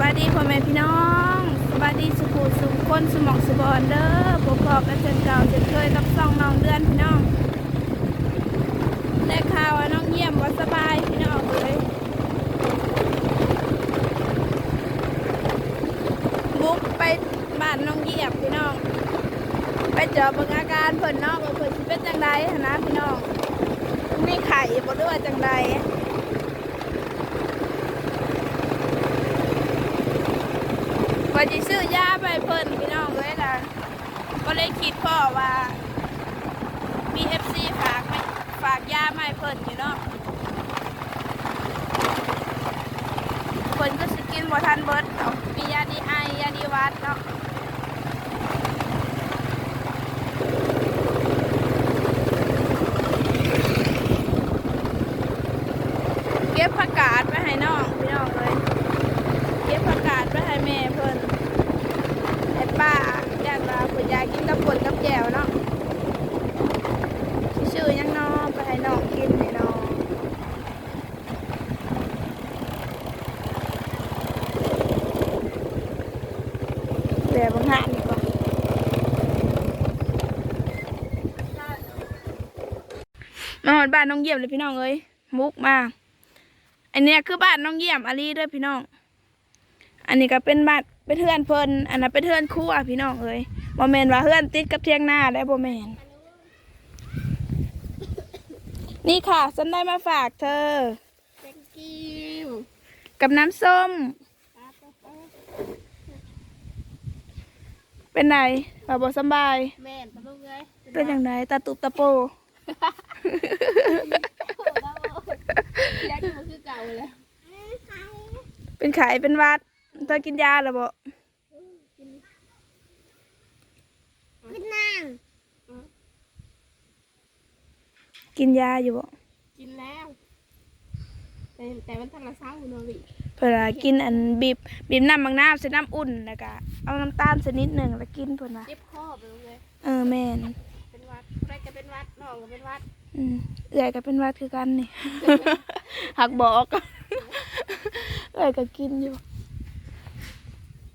บายดีพ่อแม่พี่น้องสบายดีสุขุสุขคนสมองสุบอนเด้อพบพอกันเช่นเก่าเช่นเคยกับสองน้องเดือนพี่น้องได้ข่าวว่าน้องเยี่ยมว่าสบายพี่น้องเลยบุกไปบ้านน้องเยี่ยมพี่น้อง ไปเจอบิ่งอาการเพิ่นนาะว่าเพิ่นสิเป็นจังไดนะพี่น้องมีไข่บ่หรือว่าจังได ว่าจะซื้อยาไปเพิ่นพี่น้องเลยนะก็เลยคิดพ่อว่ามีเอฟซีฝากไหมฝากยามาให้เพิ่นอยู่เนาะเพิ่นก็สกินบ่ทันเบิดเนาะมียาดีไอยาดีวัดเนาะเก็บผักกาดไปให้น้องพี่น้องเลย เก็บผักกาดไปให้แม่เพิ่นให้ป้าอยากว่าเพิ่น อยากกินกับป่นกับแจวเนาะชื่อยังน้องไปให้น้องกินให้น้องเดี๋ยวบังหานดีกว่ามาหอดบ้านน้องเยี่ยมเลยพี่น้องเอ้ยมุกมาอันนี้คือบ้านน้องเยี่ยมอาลีด้วยพี่น้อง อันนี้ก็เป็นบ้านเป็นเทือนเพลินอันนั้นเป็นเทือนครั่วพี่น้องเอ้ย บ่แม่นว่าเฮือนติดกับเทียงนาได้บ่แม่นนี่ค่ะฉันได้มาฝากเธอ thank you กับน้ำส้ม เป็นไงว่าบ่สำบาย แม่นปะลูกเอ้ยเป็นจังไดตาตุบตาโปอยากกินมันคือเก่าเลยเป็นไข้เป็นหวัดเธอกินยาแล้วบ่ กินนั่ง กินยาอยู่บ่กินแล้ว แต่แต่มันทันละเช้าอยู่เนอะวิเพิ่นว่ากินอันบีบบีบน้ำบางน้ำใส่น้ำอุ่นแล้วก็เอาน้ำตาลสักนิดหนึงแล้วกินเพิ่นว่าเจ็บคอไปลูกเอ้ยเออแม่นเป็นหวัดใครจะเป็นหวัดน้องก็เป็นหวัดอืมเอื่อยก็เป็นหวัดคือกันนี่ หักบอกเอื่อยก็กินอยู่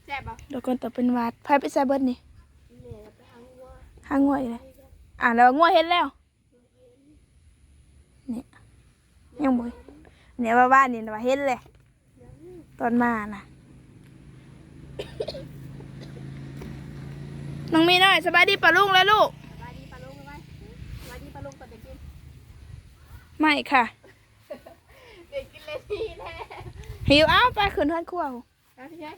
แซ่บป่ะเดี๋ยวก่อนต่อเป็นหวัดไผไปใส่เบิดนี่แม่ไปหาวัวหาง่วยเลยอ่าแล้วง่วยเห็นแล้วเนี่ย ยังบ่เนี่ยว่าบ้านนี่น่ะว่าเห็นเลย ตอนมาน่ะ น้องมีน้อยสบายดีปะลุงแล้วลูกสบายดีปะลูกไหมสบายดีปะลูกก่อนจะกินไม่ค่ะ เด็กกินเลยทีแน่หิวเอ้าไปขึ้นทานครัวนะพี่ชาย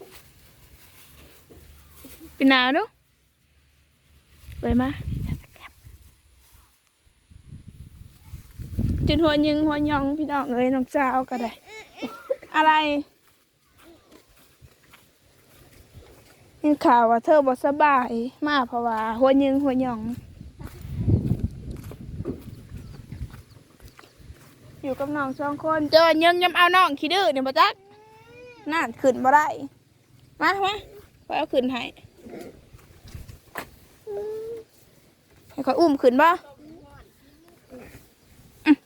ปีหนาวดูไปมา จนหัวยิงหัวยองพี่น้องเอ้ยน้องสาวก็ได้ อะไรเห็นข่าวว่าเธอบ่สบายมากเพราะว่าหัวยิงหัวยอง อยู่กับน้องสองคนเจอยิงยำเอาน้องขี้ดื้อเนี่ยบ่จักน่าขึ้นบ่ได้มามาไปเอาขึ้นให้ให้เขาอุ้มขึ้นบ่อืมอืม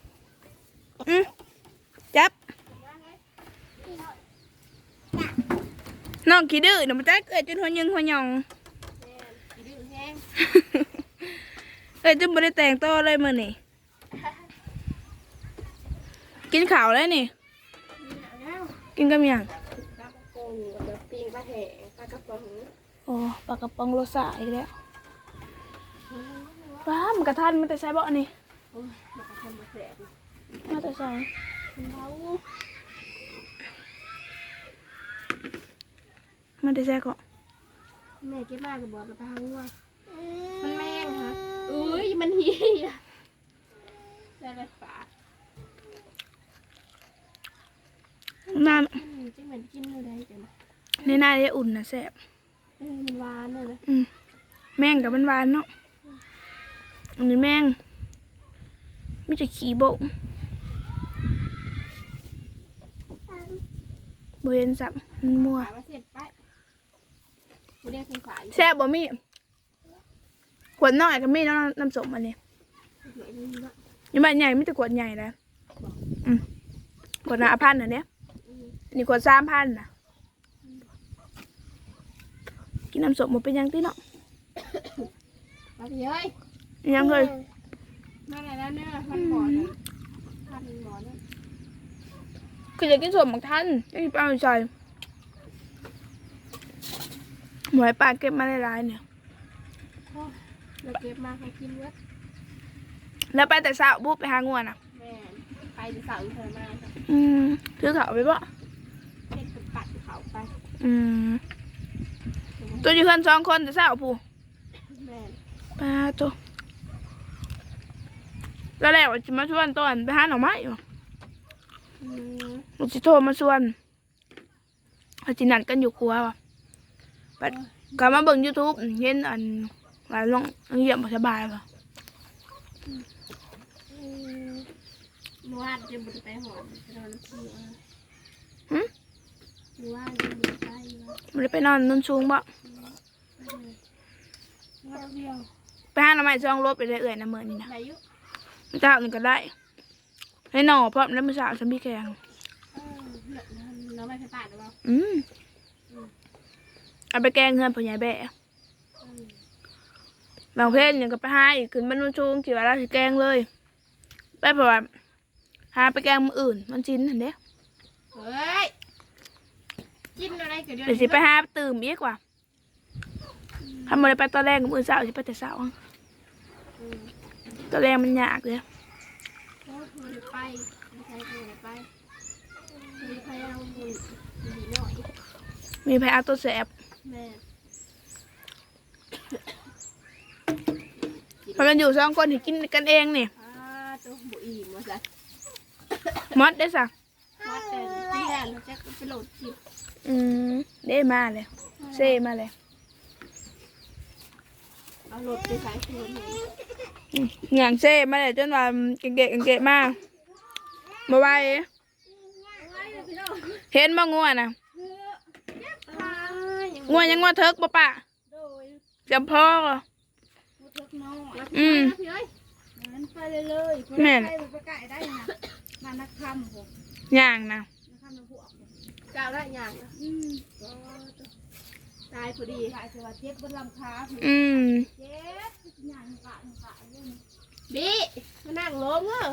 จับ น้องขี้ดื้อเดี๋ยวมันจะเกิดจนหัวยิงหัวหยองแม่กินดื้อแห้งเอ้ยจนบ่ได้แต่งตัวเลยมื้อนี่กินข้าวแล้วนี่แล้วกินกับหยังปลากระพงกับปิ้งปลาแห้งปลากระป๋องโอ้ปลากระป๋องโลซาอีกแล้วป้ามันกระทันมันแต่ใส่บ่อันนี่โอ้ยมันกระทำมาแสบ มาแต่ใส่เบามันแต่ใส่ก็แม่เก็บมากกับบอกกับไปหาวัวมันแม่งฮะอุ้ยมันเฮียได้เลยฝาน้อืมจังเหมือนกินเลยได้จังำในหน้าได้อุ่นนะแซ่บเออมันหวานเลยนะอืมแม่งกับมันหวานเนาะอันนี้แม่งไม่จะขี้โบก บเห็นสับมันมัวฝามาเสร็จไปกูเรียกคุณฝาอยู่แซ่บบ่มีขวดน้อยก็มีน้ำน้ำส้มอันนี้เดี๋ยวนี้เนาะอยังบ้านใหญ่ไม่แต่ขวดใหญ่แล้วอืมขวดละพันอันเนี้ยอันนี้ขวดสามพันนะเกินน้ำสมมันเป็นหยังติเนาะมาพี่เอ้ยยังเลยมาไหนแล้วเนี่ยพันหมอนน่ะพันหมอนน่ะ คืออยากกินสมบางท่านไม่มีปลาใส่หมวยปลาเก็บมาหลายๆเนี่ยเราเก็บมาให้กินเว้ยแล้วไปแต่เช้าบุบไปหางัวน่ะแม่ไปจะสาวเธอมาค่ะอืมถือเขาไปบ่เด็กเป็นปัดเขาไปอืมตัวอยู่เพื่อนสองคนแต่เช้าผู้แม่ปลาตัวแล้วแหละว่าจะมาชวนตอนไปหาหน่อไม้อยู่อื มลูกจิโทรมาชวนเขาจินัดกันอยู่ครัวว่ะบัดก็มาเบิ่งยูทูบเห็นอันว่าลงเยี่ยมบ่สบายว่ะอืมเมื่อวานจะบุญไปหอมจะนอนที่อะหึเมื่อวานจะบุญไปวะมันได้ไปนอนนนสูงบ่วันเดียวไปหาหน่อไม้ซองรบไปเรื่อยๆนะเมื่อนี้นะไหนอยุเจ้านี่ก็ได้ ให้หน่อพร้อมแล้วมื้อเช้าฉันมีแกงเออเราไม่ไปปาดหรือเปล่าอืมเอาไปแกงเงินพ่อใหญ่แบะอืมบางเพศยังก็ไปหาอีกขึ้นมันนนสูงกี่ว่าเราสิแกงเลยไปเพราะว่าหาไปแกงมื้ออื่น มันชิ้นหั่นเด้เฮ้ยกินอะไรกันเดี๋ยวเดี๋ยวสิไปหาตื่มอีกว่าทำอะไรไปตอนแรกมื้อเช้าสิไปแต่เช้าอืมตอนแรกมันยากเลย โอ้ยไม่ได้ไปไม่ใช่ไม่ได้ไปมีใครเอาบุญดีหน่อยมีแพ้เอาตัวแสบแม่เพราะมันอยู่สองคนที่กินกันเองนี่อ่าตัวบุอีมว่าสัตว์มดได้สักวัดแต่ที่แรกเราจะไปโหลดคลิปอืมได้มาเลยเซ่มาเลย เอาโหลดไปใส่คืนให้อืมอย่างเซ่มาเลยจนว่าเก่งๆเก่งๆมากมาไหวเห็นบ่งัวน่ะอ่ายังงัวยังงัวเทิกบ่ปะโดยจำพ่อมุดเล็กน้อยอืมพี่เอ้ยมันไปเลยเลยคนแม่นไปมันไปไก่ได้นะมานักคำผมย่างนะนักคำนักพวกผมกล่าวได้อย่างนะอืม ตายพอดีขายเสือเจ็บบนลำขาผมอืมเจ็บหนังกะหนังกะเรื่องบีมานั่งลงเออ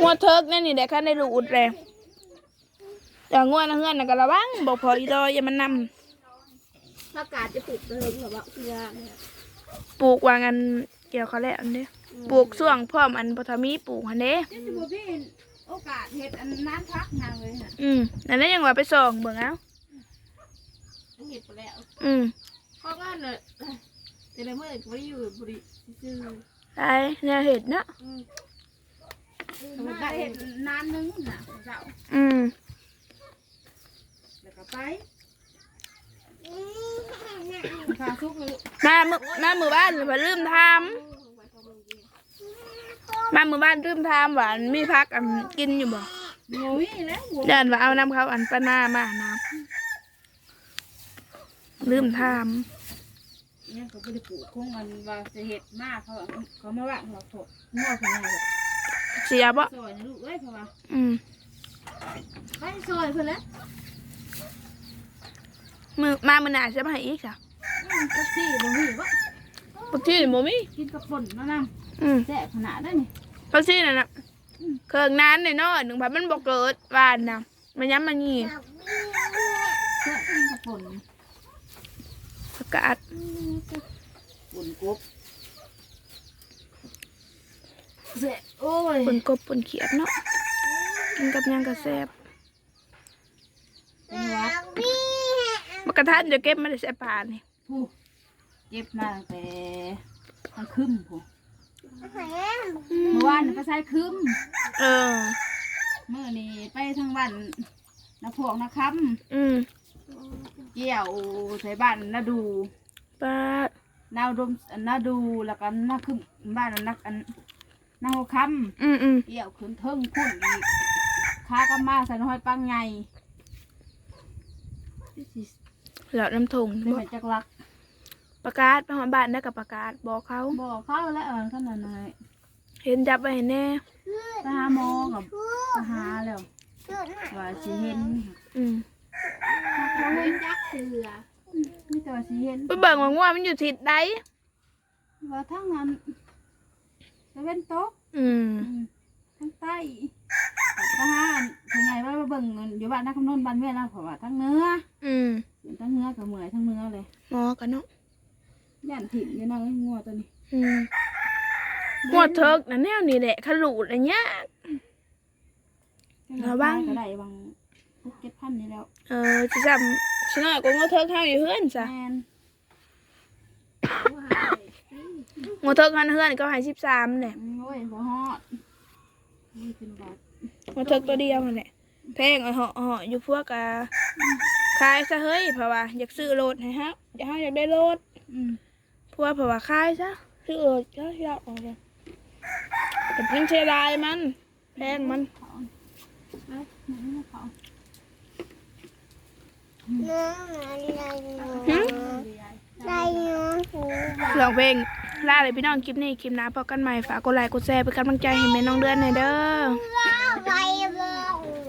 งัวเทิกนี่นี่เด็กข้าได้รู้อุดเลยแต่งัวนะเฮือนน่ะก็ระวังบอกพออีดอยอย่ามันนำถ้ากาศจะปลูกเติมหรือว่าเพื่อเนี่ยปลูกวางอันเกี่ยวเขาแล้วอันเด้ปลูกช่วงพร้อมอันปฐมีปลูกอันเด้ เจ็บที่พี่โอกาสเห็ดอันน้ำพักนางเลยน่ะอืมนั่นแหละยังว่าไปส่องเบิ่งเอา เห็ดไปแล้วอืมข้องานเลยแต่ละเมื่อก็ไม่ได้อยู่บริซื้อไอ้เนี่ยเห็ดเนาะอืมมันได้เห็ดน้ำนึงน่ะเจ้าอืมแล้วก็ไปพาทุกเลยมามือมามือบ้านเพิ่นลืมทำมามือบ้านลืมทำหวาอันมีพักอันกินอยู่บ่โอ้ยแล้วหัว เดินว่าเอาน้ำเขาอันปะหน้ามานะ ลืมทเนี่ยเขาไม่ได้ปลูกคงมันว่าจะเห็ดมากเขาเขามาว่างเราถดงอคนไหนแบบำเสียบ่ซอยนะลูกเอ้ยเพราว่าอืมไปซอยเพื่อนล้วมือมามือหนาจะมาให้อีกจ้ะก็สี่บ่มีวะปักชีนี่บ่มีกินกระป่นมานั่งอืมแซ่บขนาดได้นี่ปักชีนั่นน่ะเครื่องนั้นเนี่ยเนาะหนึ่งพันมันบ่เกิดวานนะมันย้ำมันงีแซ่กินกระป่น กาศป่นกบแซ่บโอ้ยปนกบปนเขียดเนาะกินกับหยังกระแซบเป็นวัดมากระทันเดี๋ยวเก็บมาได้ใส่ปลานี่ผู้เก็บมาตั้งแต่ทางคึมผู้เมื่อวานน่ะไปใส่คึมเออเมื่อนี้ไปทางบ้านนาพวกนาคอืมำ เกี่ยวใส่บ้านนาดูปลานาดมนาดูแล้วก็นาคึมบ้านนักอันนาหัวคอืมอืมำเกี่ยวขึ้นเทิงพุ่นอีกค้ากำมาใส่น้อยปังไงแล้วน้ำทงไม่บ่เหมือนจักรักประกาศไปหอบ้านได้กับประกาศบอกเขา บอกเข้าแล้วเออขนาดไหนเห็นจับไปเห็นแน่ ไปหาหมอกับไปหาแล้วว่าสิเห็นอืม โอ้ยจักเสืออเห็นไปเบิ่งว่างัวมันอยู่ทิศใดว่าทั้งนั้นตะเว้นตกอืมอืมทั้งใต้ทหารผู้ใหญ่ว่ามาเบิ่งอยู่บ้านนักคำนวณบ้านแม่นะเพราะว่าทั้งเนื้อ อืมเป็นทั้งเนื้อกับเมื่อยทั้งเนื้อเลยหมอกันเนาะย่านถิ่นอยู่นั่งงัวตัวนี้อืมงัวเทิกนะแนวนี้แหละขลุดอะไรเงี้ยระวังก็ได้บางพว กเจ็ดพันนี่แล้วเออจะจำชิน้อยก็งัวเทิกข้าวอยู่เฮือนจ้ะแมนว่าหายงัวเทิกข้าวเฮือนก็ใหายสิบสามเนี่ยโอ้ยบ่ฮอดนี่เป็นบาทงัวเทิกตัวเดียวนั่นแหละแพงเอาเหาะเหาะอยู่พวกกะขายซะเฮ้ยเพราะว่าอยากซื้อรถให้ฮะอยากให้อยากได้รถอืมพวกเพราะว่าขายซะซื้อรถก็อยากเออกเลยแต่ยังเชลายมันแพงมัน เขาเอ้ยไหนมาเขาหึไรเนาะหูลองเพลงล่าเลยพี่น้องคลิปนี้คลิปน้าพอกันใหม่ฝากกดไลค์กดแชร์เป็นกำลังใจให้แม่น้องเดือนหน่อยเด้อไรเลย